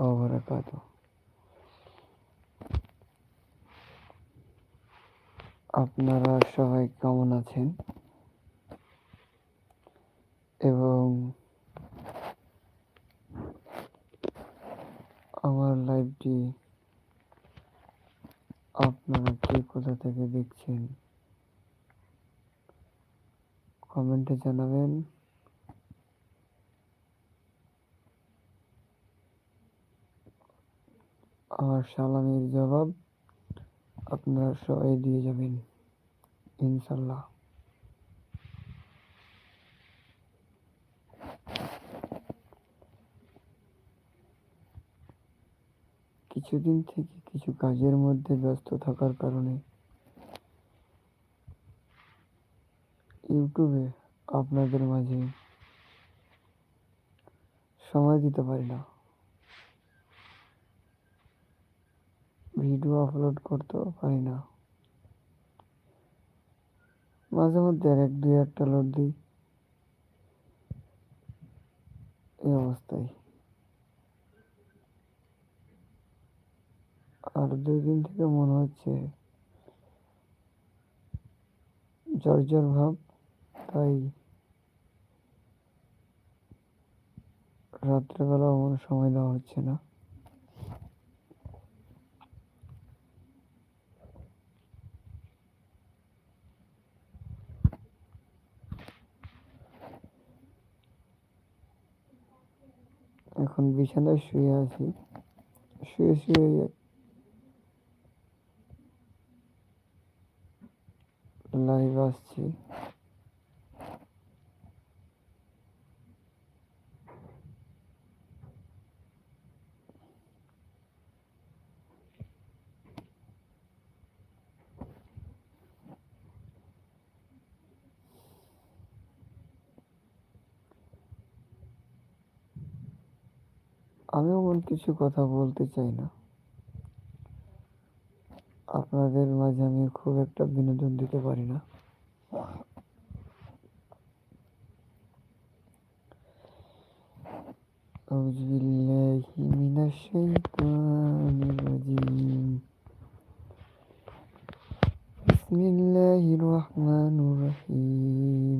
ওবরাকাতু আপনারা সবাই কেমন আছেন? এবং আমার লাইভটি আপনারা কে কোথা থেকে দেখছেন? কমেন্টে জানাবেন। আমার সালামের জবাব আপনারা সবাই দিয়ে যাবেন ইনশাল্লাহ কিছুদিন থেকে কিছু কাজের মধ্যে ব্যস্ত থাকার কারণে ইউটিউবে আপনাদের মাঝে সময় দিতে পারি না। ভিডিও আপলোড করতেও পারি না। মাঝে মধ্যে এক, দুই একটা লোড দিই। এই অবস্থায়। আর দুই দিন থেকে মনে হচ্ছে জ্বর ভাব, তাই রাত্রেবেলা আমার সময় দেওয়া হচ্ছে না। এখন বিছানায় শুয়ে আছি। শুয়ে শুয়ে লাইভ আসছি। আমি এমন কিছু কথা বলতে চাই না আপনাদের মাঝে আমি খুব একটা বিনোদন দিতে পারি না أعوذ بالله من الشيطان الرجيم بسم الله الرحمن الرحيم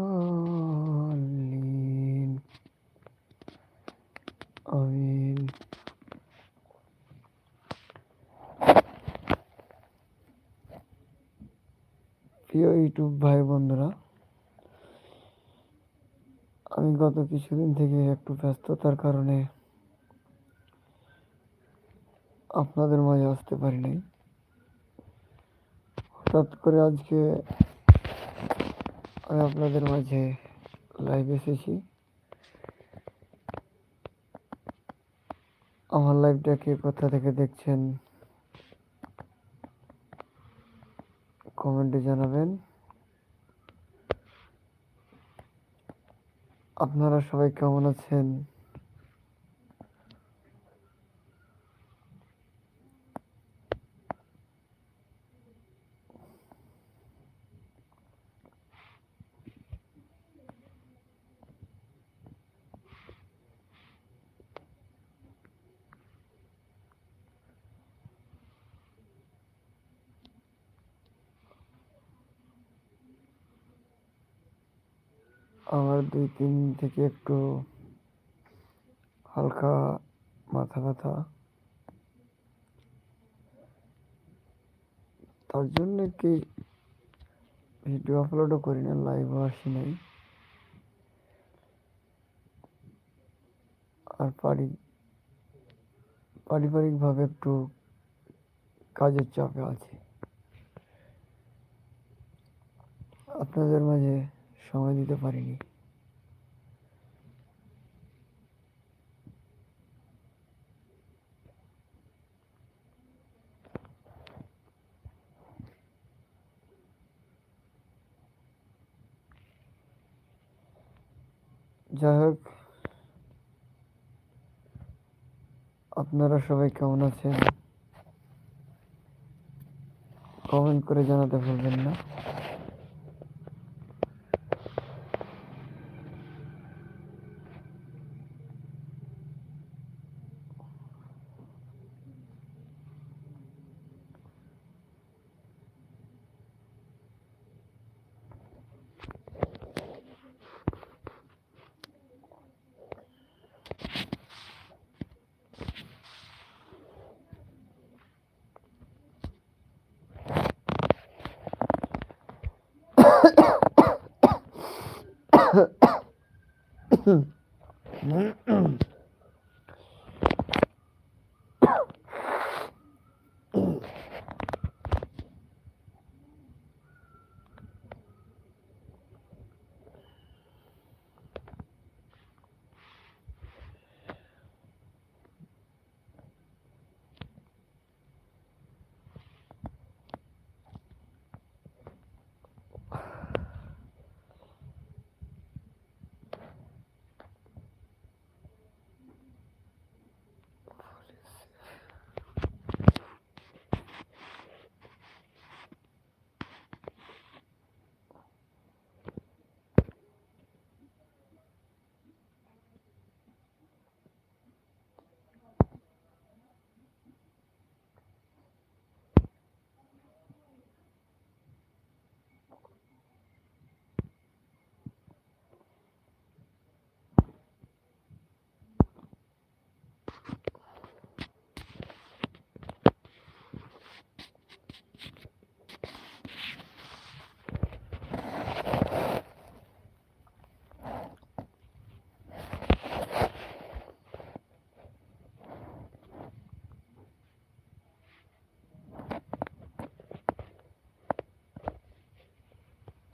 ইউটিউব ভাই বন্ধুরা আমি গত কিছুদিন থেকে একটু ব্যস্ততার কারণে আপনাদের মাঝে আসতে পারি নাই। হঠাৎ করে আজকে আমি আপনাদের মাঝে লাইভ এসেছি। আমার লাইভটাকে কোথা থেকে দেখছেন? কমেন্টে জানাবেন। আপনারা সবাই কেমন আছেন? আমার দুই তিন থেকে একটু হালকা মাথা ব্যথা। তার জন্য কি ভিডিও আপলোডও করি না লাইভও আসি নাই। আর পারি, পারিবারিকভাবে একটু কাজের চাপে আছি। আপনাদের মাঝে সময় দিতে পারিনি। যাই হোক আপনারা সবাই কেমন আছেন? কমেন্ট করে জানাতে ভুলবেন না। 嗯。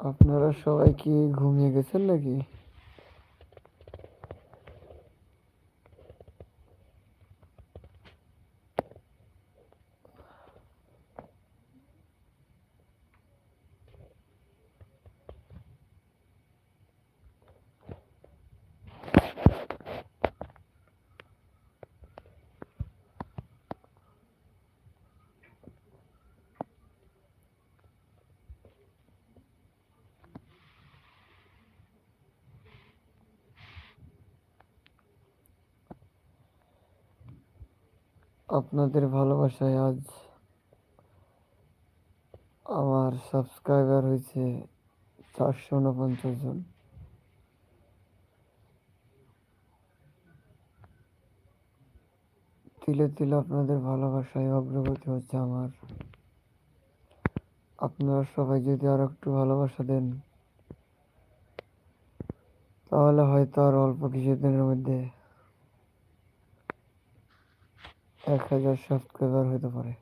আপনারা সবাই কি ঘুমিয়ে গেছেন নাকি? আপনাদের ভালোবাসায় আজ আমার সাবস্ক্রাইবার হয়েছে চারশো উনপঞ্চাশ জন। তিলে তিলে আপনাদের ভালোবাসায় অগ্রগতি হচ্ছে আমার। আপনারা সবাই যদি আর একটু ভালোবাসা দেন, তাহলে হয়তো আর অল্প কিছুদিনের মধ্যে এক হাজার সাবস্ক্রাইবার হতে পারে।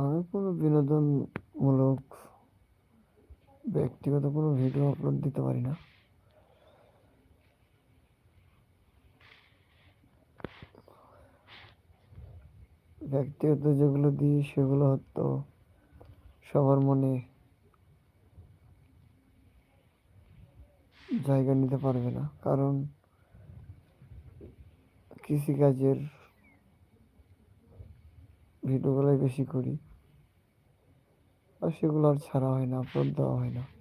আমি কোনো বিনোদনমূলক, ব্যক্তিগত কোনো ভিডিও আপলোড দিতে পারি না। ব্যক্তিগত যেগুলো দিই সেগুলো হয়তো সবার মনে জায়গা নিতে পারবে না। কারণ কৃষিকাজের ভিডিওগুলোই বেশি করি। আর সেগুলো আর ছাড়া হয় না, আপলোড দেওয়া হয় না।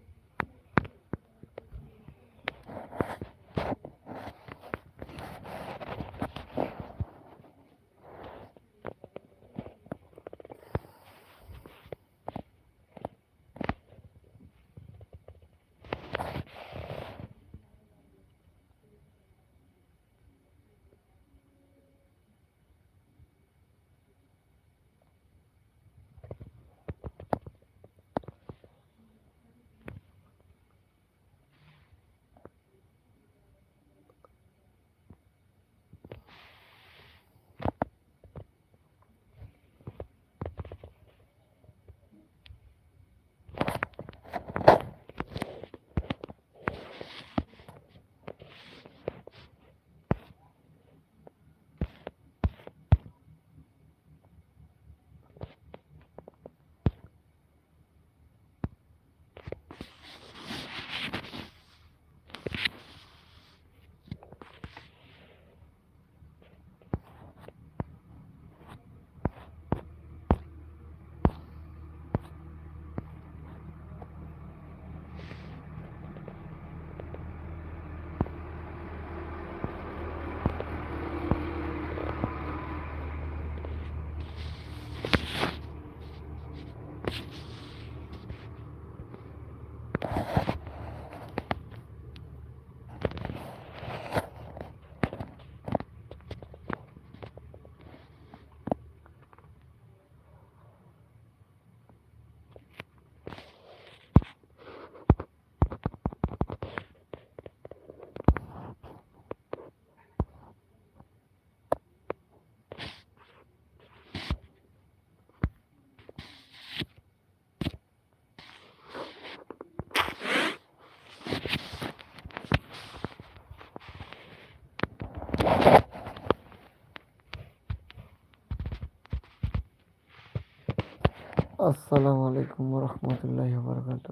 আসসালামু আলাইকুম রহমতুল্লাহ বরকাত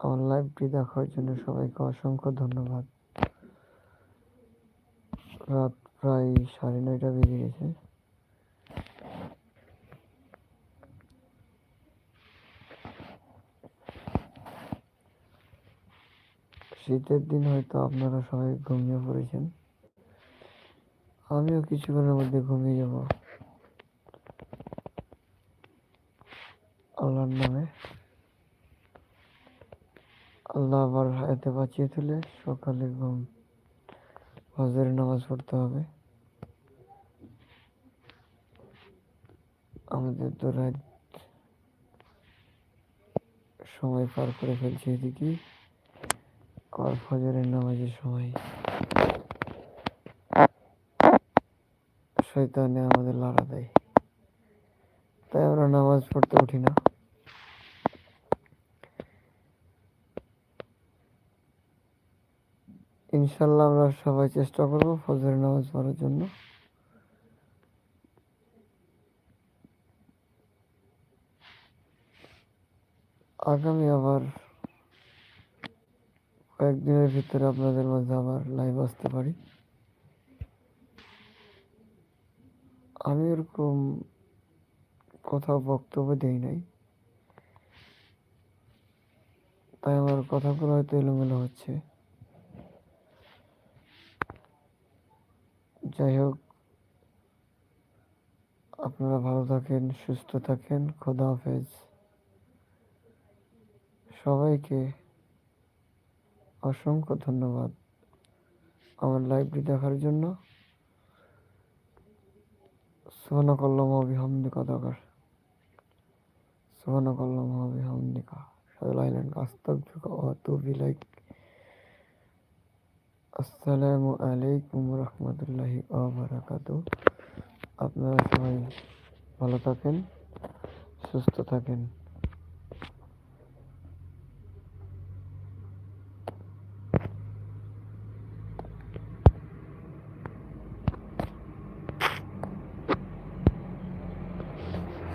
আমার লাইভটি দেখার জন্য সবাইকে অসংখ্য ধন্যবাদ। রাত প্রায় সাড়ে নয়টা বেজে গেছে। শীতের দিন হয়তো আপনারা সবাই ঘুমিয়ে পড়েছেন। আমিও কিছুক্ষণের মধ্যে ঘুমিয়ে যাব। আল্লাহর নামে আল্লাহ আবার হায়াতে বাঁচিয়ে তুলে সকালে ঘুম হজরের নামাজ পড়তে হবে। আমাদের তো রাত সময় পার করে ফেলছে এদিকে। আর ফজরের নামাজের সময়। শয়তানে আমাদের লড়া দেয়। তাই আমরা নামাজ পড়তে উঠি না। ইনশাল্লাহ আমরা সবাই চেষ্টা করব ফজরের নামাজ পড়ার জন্য। আগামী আবার কয়েকদিনের ভিতরে আপনাদের মাঝে আবার লাইভ আসতে পারি। আমি এরকম কোথাও বক্তব্য দেই নাই। তাই আমার কথাগুলো হয়তো এলোমেলো হচ্ছে। যাই হোক, আপনারা ভালো থাকেন, সুস্থ থাকেন, খোদা হাফেজ। সবাইকে অসংখ্য ধন্যবাদ আমার লাইভটি দেখার জন্য। সুবহানাক আল্লাহুম্মা ওয়া বিহামদিকা দাকার সুবহানাক আল্লাহুম্মা ওয়া বিহামদিকা আশহাদু আল্লা আসসালামু আলাইকুম রহমতুল্লাহি ওয়া বারাকাতুহু। আপনারা সবাই ভালো থাকেন সুস্থ থাকেন।